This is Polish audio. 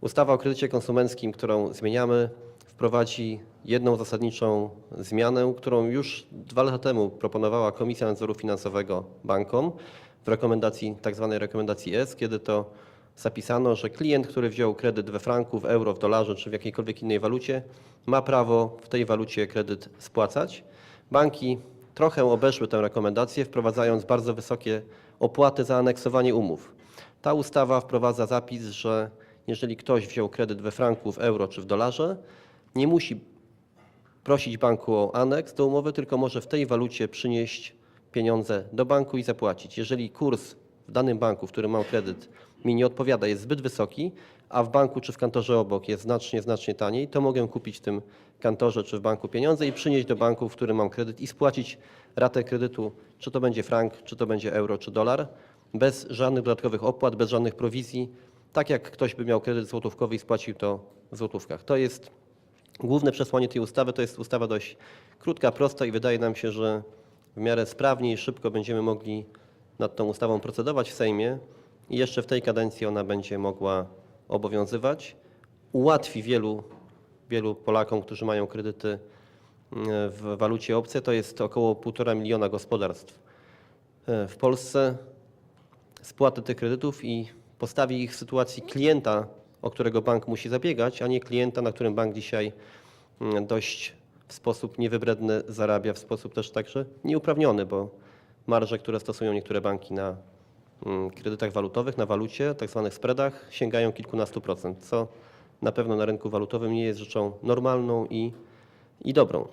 Ustawa o kredycie konsumenckim, którą zmieniamy, wprowadzi jedną zasadniczą zmianę, którą już dwa lata temu proponowała Komisja Nadzoru Finansowego bankom w rekomendacji, tak zwanej rekomendacji S, kiedy to zapisano, że klient, który wziął kredyt we franku, w euro, w dolarze czy w jakiejkolwiek innej walucie, ma prawo w tej walucie kredyt spłacać. Banki trochę obeszły tę rekomendację, wprowadzając bardzo wysokie opłaty za aneksowanie umów. Ta ustawa wprowadza zapis, że jeżeli ktoś wziął kredyt we franku, w euro czy w dolarze, nie musi prosić banku o aneks do umowy, tylko może w tej walucie przynieść pieniądze do banku i zapłacić. Jeżeli kurs w danym banku, w którym mam kredyt, mi nie odpowiada, jest zbyt wysoki, a w banku czy w kantorze obok jest znacznie, znacznie taniej, to mogę kupić w tym kantorze czy w banku pieniądze i przynieść do banku, w którym mam kredyt i spłacić ratę kredytu, czy to będzie frank, czy to będzie euro, czy dolar, bez żadnych dodatkowych opłat, bez żadnych prowizji, tak jak ktoś by miał kredyt złotówkowy i spłacił to w złotówkach. To jest Główne przesłanie tej ustawy to jest ustawa dość krótka, prosta i wydaje nam się, że w miarę sprawnie i szybko będziemy mogli nad tą ustawą procedować w Sejmie i jeszcze w tej kadencji ona będzie mogła obowiązywać. Ułatwi wielu, wielu Polakom, którzy mają kredyty mm, w walucie obcej, to jest około 1,5 miliona gospodarstw e, w Polsce spłatę tych kredytów i postawi ich w sytuacji klienta, o którego bank musi zabiegać, a nie klienta, na którym bank dzisiaj mm, dość w sposób niewybredny zarabia, w sposób też także nieuprawniony, bo marże, które stosują niektóre banki na mm, kredytach walutowych, na walucie, tak zwanych spreadach, sięgają kilkunastu procent, co na pewno na rynku walutowym nie jest rzeczą normalną i, i dobrą.